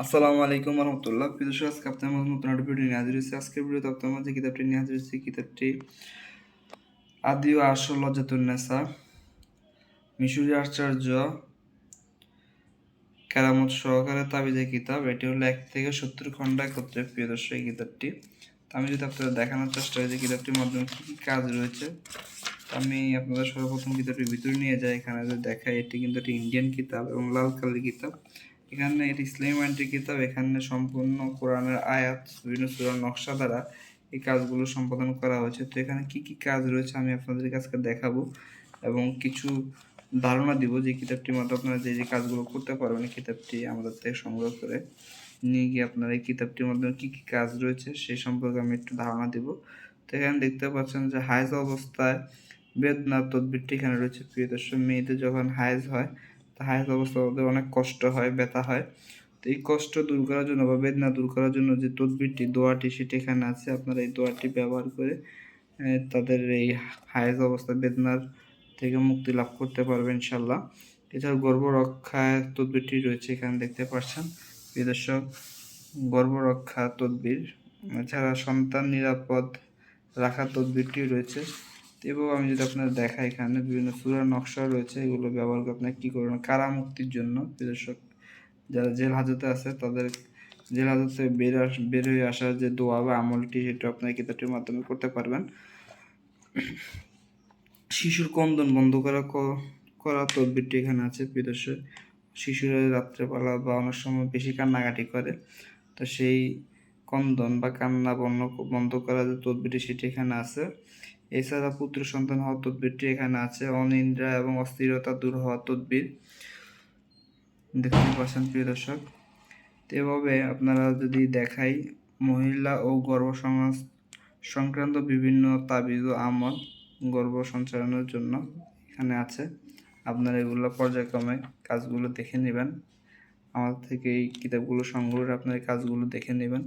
আসসালামু আলাইকুম রহমতুল্লাহ প্রিয় আজকে আপনার মাঝে নতুন একটা ভিডিও নিয়ে হাজির হয়েছে। আজকের ভিডিওতে আপনার মাঝে কিতাবটি নিয়ে হাজির হয়েছে। কিতাবটি আদি ও আসল লজ্জাতুন্নেসা মিশরি আশ্চর্য, কেরামত সহকারে তাবিজে কিতাব। এটি হলো এক থেকে সত্তর খণ্ড একত্রে। প্রিয় দর্শক, এই কিতাবটি। আমি যদি আপনাদের দেখানোর চেষ্টা করি যে কিতাবটির মাধ্যমে কী কী কাজ রয়েছে আমি আপনাদের সর্বপ্রথম কিতাবটির ভিতরে নিয়ে যাই। এখানে যদি দেখাই, এটি কিন্তু একটি ইন্ডিয়ান কিতাব এবং লাল কালার কিতাব। এখানে এটি ইসলামী মাইন্ডের কিতাব, এখানে সম্পূর্ণ কোরআনের আয়াত, বিভিন্ন সুরার নকশা দ্বারা এই কাজগুলো সম্পাদন করা হয়েছে। তো এখানে কি কি কাজ রয়েছে আমি আপনাদের কাছে দেখাবো এবং কিছু ধারণা দিব যে কিতাবটির মাধ্যমে আপনারা যে যে কাজগুলো করতে পারবেন কিতাবটি আমাদের থেকে সংগ্রহ করে নিয়ে গিয়ে আপনারা এই কিতাবটির মাধ্যমে কী কী কাজ রয়েছে সে সম্পর্কে আমি একটু ধারণা দিব। তো এখানে দেখতে পাচ্ছেন যে হাইজ অবস্থায় বেদনা তদবিরটি এখানে রয়েছে। প্রিয় দর্শক মেয়েদের যখন হাইজ হয় তা হাইজ অবস্থা ওদের অনেক কষ্ট হয়, ব্যথা হয়। তো এই কষ্ট দূর করার জন্য বা বেদনা দূর করার জন্য যে তদবিরটি, দোয়াটি সেটি এখানে আছে, আপনারা এই দোয়াটি ব্যবহার করে তাদের এই হাইজ অবস্থা বেদনার থেকে মুক্তি লাভ করতে পারবে ইনশাল্লাহ এছাড়া গর্ভ রক্ষায় তদবিরটি রয়েছে এখানে দেখতে পাচ্ছেন প্রিয় দর্শক, গর্ভ রক্ষা তদবির, এছাড়া সন্তান নিরাপদ রাখা তদবিরটি রয়েছে। এবং আমি যদি আপনার দেখা এখানে বিভিন্ন সুরার নকশা রয়েছে, এগুলো ব্যবহার করে আপনার কী করবেন? কারা মুক্তির জন্য দর্শক যারা জেল হাজতে আছে, তাদের জেল হাজতে বের বের হয়ে আসার যে দোয়া বা আমলটি, সেটা আপনার কিতাবটির মাধ্যমে করতে পারবেন। শিশুর কন্দন বন্ধ করা করা তদবিরটি এখানে আছে। দর্শক শিশুরা রাত্রেবেলা বা অনেক সময় বেশি কান্নাকাটি করে। তো সেই কন্দন বা কান্না বন্ধ বন্ধ করা যে তদবিরটি সেটি এখানে আছে। এছাড়া পুত্র সন্তান হওয়ার তদবিরটি এখানে আছে। অনিদ্রা এবং অস্থিরতা দূর হওয়ার তদবির। দেখতে পাচ্ছেন, প্রিয় দর্শক। এভাবে আপনারা যদি দেখাই, মহিলা ও গর্ভ সংক্রান্ত বিভিন্ন তাবিজ ও আমল গর্ভ সঞ্চালনের জন্য এখানে আছে। আপনারা এগুলো পর্যায়ক্রমে কাজগুলো দেখে নেবেন। আমাদের থেকে এই কিতাবগুলো সংগ্রহ করে আপনার কাজগুলো দেখে নেবেন।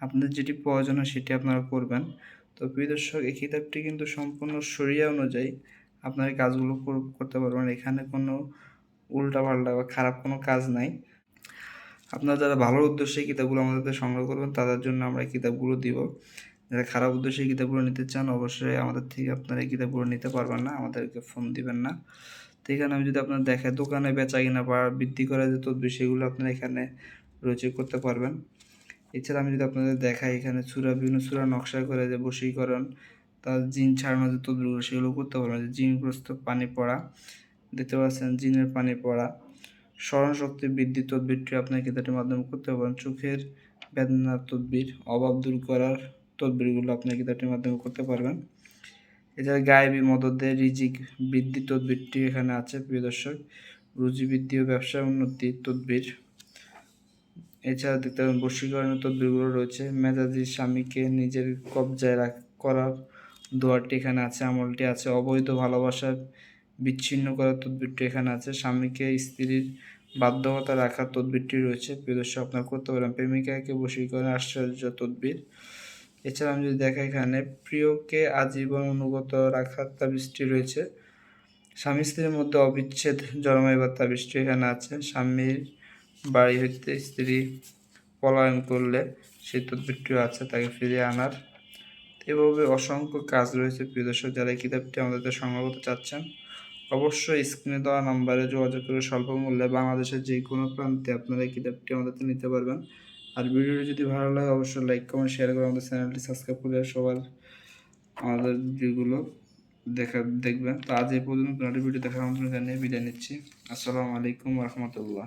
আপনাদের যেটি প্রয়োজন হয় সেটি আপনারা করবেন। তো প্রিয় দর্শক, এই কিতাবটি কিন্তু সম্পূর্ণ সরিয়া অনুযায়ী আপনার কাজগুলো করতে পারবেন। এখানে কোনো উল্টাপাল্টা বা খারাপ কোনো কাজ নাই। আপনারা যারা ভালো উদ্দেশ্যে কিতাবগুলো আমাদের সংগ্রহ করবেন, তাদের জন্য আমরা কিতাবগুলো দিব। যারা খারাপ উদ্দেশ্যে কিতাবগুলো নিতে চান, অবশ্যই আমাদের থেকে আপনারা এই কিতাবগুলো নিতে পারবেন না, আমাদেরকে ফোন দিবেন না। তো এখানে আমি যদি আপনার দেখে দোকানে বেচা কিনা বা বৃদ্ধি করা যে তদবির, সেগুলো আপনারা এখানে রয়েছে করতে পারবেন। এছাড়া আমি যদি আপনাদের দেখাই এখানে চূড়া বিভিন্ন চূড়া নকশা করে যে বশীকরণ, তার জিন ছাড়ানো যে তদবিরগুলো সেগুলো করতে পারবেন যে জিনগ্রস্ত পানি পড়া, দেখতে পাচ্ছেন জিনের পানি পড়া স্মরণ শক্তি বৃদ্ধি তদবিরটি আপনার কিতাবটির মাধ্যমে করতে পারবেন। চোখের বেদনার তদবির, অভাব দূর করার তদবিরগুলো আপনার কিতাবটির মাধ্যমে করতে পারবেন। এছাড়া গায়েবী মদদের রিজিক বৃদ্ধি তদবিরটি এখানে আছে, প্রিয় দর্শক। রুজি বৃদ্ধি ও ব্যবসা উন্নতি তদবির। এছাড়া দেখতে পাবেন বশীকরণের তদবিরগুলো রয়েছে। মেজাজি স্বামীকে নিজের কবজায় রাখ, করার দোয়ারটি এখানে আছে, আমলটি আছে। অবৈধ ভালোবাসা বিচ্ছিন্ন করার তদবিরটি এখানে আছে। স্বামীকে স্ত্রীর বাধ্যকতা রাখার তদবিরটি রয়েছে। প্রিয় দর্শক, আপনার করতে পারেন প্রেমিকাকে বশীকরণের আশ্চর্য তদবির। এছাড়া আমি যদি দেখা এখানে, প্রিয়কে আজীবন অনুগত রাখার তাবিজটি রয়েছে। স্বামী স্ত্রীর মধ্যে অবিচ্ছেদ জন্মাইবার তাবিজটি এখানে আছে। স্বামীর বাড়ি হইতে স্ত্রী পলায়ন করলে সেই তদবিরটিও আছে তাকে ফিরিয়ে আনার। এভাবে অসংখ্য কাজ রয়েছে। প্রিয় দর্শক, যারা এই কিতাবটি আমাদের সংগ্রহ করতে চাচ্ছেন, অবশ্যই স্ক্রিনে দেওয়া নাম্বারে যোগাযোগ করে স্বল্প মূল্যে বাংলাদেশের যে কোনো প্রান্তে আপনারা এই কিতাবটি আমাদের নিতে পারবেন। আর ভিডিওটি যদি ভালো লাগে, অবশ্যই লাইক কমেন্ট শেয়ার করে আমাদের চ্যানেলটি সাবস্ক্রাইব করে সবার আমাদের ভিডিওগুলো দেখা, দেখবেন। তো আজ এই পর্যন্ত ভিডিও দেখার আমন্ত্রণ জানিয়ে বিদায় নিচ্ছি। আসসালামু আলাইকুম রহমতুল্লাহ।